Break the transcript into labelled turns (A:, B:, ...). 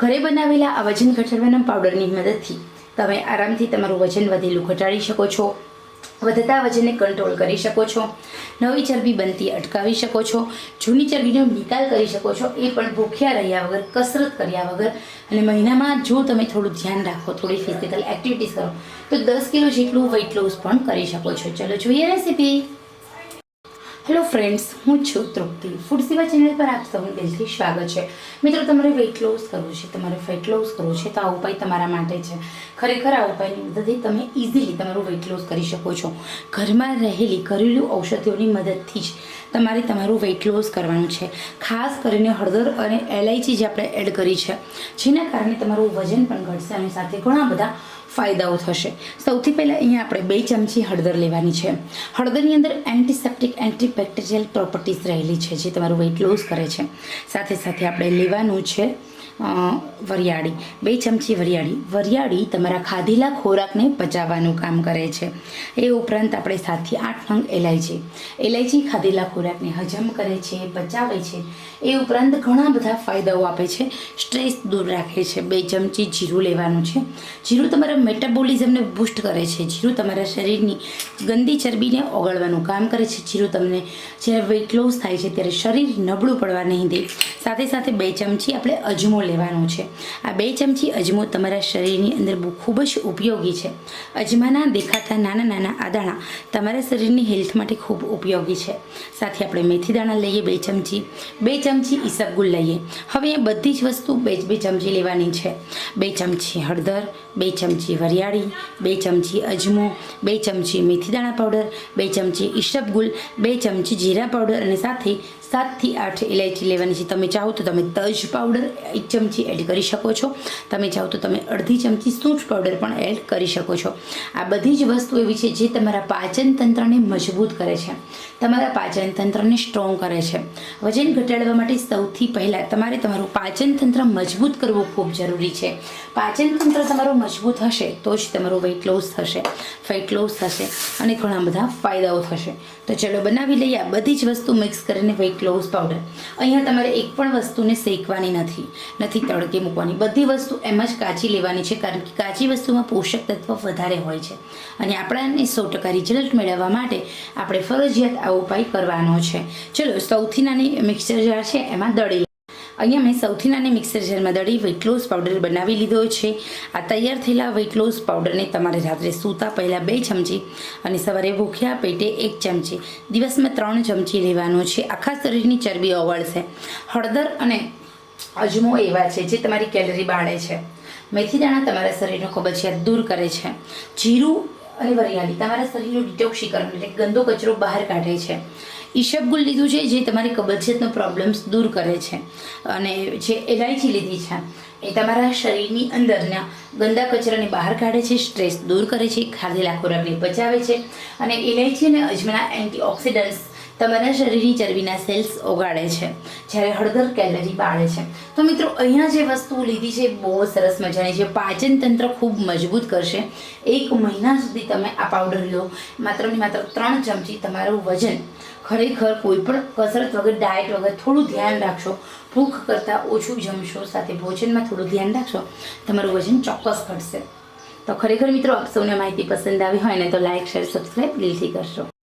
A: ઘરે બનાવેલા આ વજન ઘટાડવાના પાવડરની મદદથી તમે આરામથી તમારું વજન વધેલું ઘટાડી શકો છો, વધતા વજનને કંટ્રોલ કરી શકો છો, નવી ચરબી બનતી અટકાવી શકો છો, જૂની ચરબીનો નિકાલ કરી શકો છો, એ પણ ભૂખ્યા રહ્યા વગર, કસરત કર્યા વગર. અને મહિનામાં જો તમે થોડું ધ્યાન રાખો, થોડી ફિઝિકલ એક્ટિવિટીઝ કરો, તો દસ કિલો જેટલું વેઇટ લોસ પણ કરી શકો છો. ચલો જોઈએ રેસીપી હેલો ફ્રેન્ડ્સ હું છું તૃપ્તિ. ફૂડ સેવા ચેનલ પર આપ સૌનું દિલથી સ્વાગત છે. મિત્રો, તમારે વેઇટ લોસ કરવું છે, તમારે ફેટ લોસ કરવું છે, તો આ ઉપાય તમારા માટે છે. ખરેખર આ ઉપાયની મદદથી તમે ઇઝીલી તમારું વેઇટ લોસ કરી શકો છો. ઘરમાં રહેલી ઘરેલું ઔષધિઓની મદદથી જ તમારે તમારું વેઇટ લોસ કરવાનું છે. ખાસ કરીને હળદર અને એલાયચી જે આપણે એડ કરી છે, જેના કારણે તમારું વજન પણ ઘટશે અને સાથે ઘણા બધા ફાયદાઓ થશે. સૌથી પહેલાં અહીંયા આપણે બે ચમચી હળદર લેવાની છે. હળદરની અંદર એન્ટિસેપ્ટિક એન્ટીબેક્ટેરિયલ પ્રોપર્ટીઝ રહેલી છે, જે તમારું વેઇટ લોસ કરે છે. સાથે સાથે આપણે લેવાનું છે વરિયાળી. બે ચમચી વરિયાળી. વરિયાળી તમારા ખાધેલા ખોરાકને પચાવવાનું કામ કરે છે. એ ઉપરાંત આપણે સાતથી આઠ નંગ એલાયચી. એલાયચી ખાધેલા ખોરાકને હજમ કરે છે, પચાવે છે. એ ઉપરાંત ઘણા બધા ફાયદાઓ આપે છે. સ્ટ્રેસ દૂર રાખે છે. બે ચમચી જીરું લેવાનું છે. જીરું તમારા મેટાબોલિઝમને બૂસ્ટ કરે છે. જીરું તમારા શરીરની ગંદી ચરબીને ઓગળવાનું કામ કરે છે. જીરું તમને જ્યારે વેઇટ લોસ થાય છે, ત્યારે શરીર નબળું પડવા નહીં દે. સાથે સાથે બે ચમચી આપણે અજમો લેવાનો છે આ બે ચમચી અજમો તમારા શરીરની અંદર ખૂબ જ ઉપયોગી છે અજમાના દેખાતા નાના નાના આદાણા તમારા શરીરની હેલ્થ માટે ખૂબ ઉપયોગી છે સાથે આપણે મેથી દાણા લઈએ બે ચમચી બે ચમચી ઈસબગુલ લઈએ હવે એ બધી જ વસ્તુ બે બે ચમચી લેવાની છે બે ચમચી હળદર બે ચમચી વરિયાળી બે ચમચી અજમો બે ચમચી મેથી દાણા પાવડર બે ચમચી ઈસબગુલ બે ચમચી જીરા પાવડર અને સાથે સાતથી આઠ ઇલાયચી લેવાની છે. તમે ચાહો તો તમે તજ પાવડર એક ચમચી એડ કરી શકો છો. તમે ચાહો તો તમે અડધી ચમચી સૂંઠ પાવડર પણ એડ કરી શકો છો. આ બધી જ વસ્તુ એવી છે જે તમારા પાચન તંત્રને મજબૂત કરે છે. તમારા પાચન તંત્રને સ્ટ્રોંગ કરે છે. વજન ઘટાડવા માટે સૌથી પહેલાં તમારે તમારું પાચન તંત્ર મજબૂત કરવું ખૂબ જરૂરી છે. પાચન તંત્ર તમારું મજબૂત હશે તો જ તમારું વેઇટ લોસ થશે ફેટ લોસ થશે અને ઘણા બધા ફાયદાઓ થશે. તો ચલો બનાવી લઈએ આ બધી જ વસ્તુ મિક્સ કરીને વેઇટ લોસ પાવડર અહીંયા તમારે એક પણ વસ્તુને શેકવાની નથી. નથી તડકે મૂકવાની. બધી વસ્તુ એમ જ કાચી લેવાની છે, કારણ કે કાચી વસ્તુમાં પોષક તત્વ વધારે હોય છે. અને આપણાને સો ટકા રિઝલ્ટ મેળવવા માટે આપણે ફરજિયાત આ ઉપાય કરવાનો છે. ચલો સૌથી નાની મિક્સર જાર છે, એમાં દળી અહીંયા મેં સૌથી નાની મિક્સર જારમાં દળી વેઇટ લોસ પાવડર બનાવી લીધો છે. આ તૈયાર થયેલા વેઇટ લોસ પાવડરને તમારે રાત્રે સૂતા પહેલાં બે ચમચી અને સવારે ભૂખ્યા પેટે એક ચમચી, દિવસમાં ત્રણ ચમચી લેવાનો છે. આખા શરીરની ચરબી ઓગળશે હળદર અને અજમો એવા છે જે તમારી કેલરી બાળે છે. મેથી દાણા તમારા શરીરનો કબજિયાત દૂર કરે છે. જીરું અને વરિયાળી તમારા શરીરનું ડિટોક્સીકરણ એટલે ગંદો કચરો બહાર કાઢે છે. ઈશબગુલ લીધું છે, જે તમારી કબજિયાતનો પ્રોબ્લેમ્સ દૂર કરે છે. અને જે એલાયચી લીધી છે, એ તમારા શરીરની અંદરના ગંદા કચરાને બહાર કાઢે છે સ્ટ્રેસ દૂર કરે છે, ખાધેલા ખોરાકને બચાવે છે. અને ઇલાયચી અને અજમાના એન્ટીઓક્સિડન્ટ્સ તમારા શરીરની ચરબીના સેલ્સ ઓગાળે છે, જ્યારે હળદર કેલરી બાળે છે. તો મિત્રો, અહીંયા જે વસ્તુ લીધી છે, બહુ સરસ મજાની છે. પાચન તંત્ર ખૂબ મજબૂત કરશે. એક મહિના સુધી તમે આ પાવડર લો. માત્ર ને માત્ર ત્રણ ચમચી તમારું વજન. ખરેખર કોઈ પણ કસરત વગર ડાયટ વગર થોડું ધ્યાન રાખશો. ભૂખ કરતાં ઓછું જમશો, સાથે ભોજનમાં થોડું ધ્યાન રાખશો, તમારું વજન ચોક્કસ ઘટશે. તો ખરેખર મિત્રો, આપ સૌને માહિતી પસંદ આવી હોય ને, તો લાઇક શેર સબસ્ક્રાઈબ દિલથી કરશો.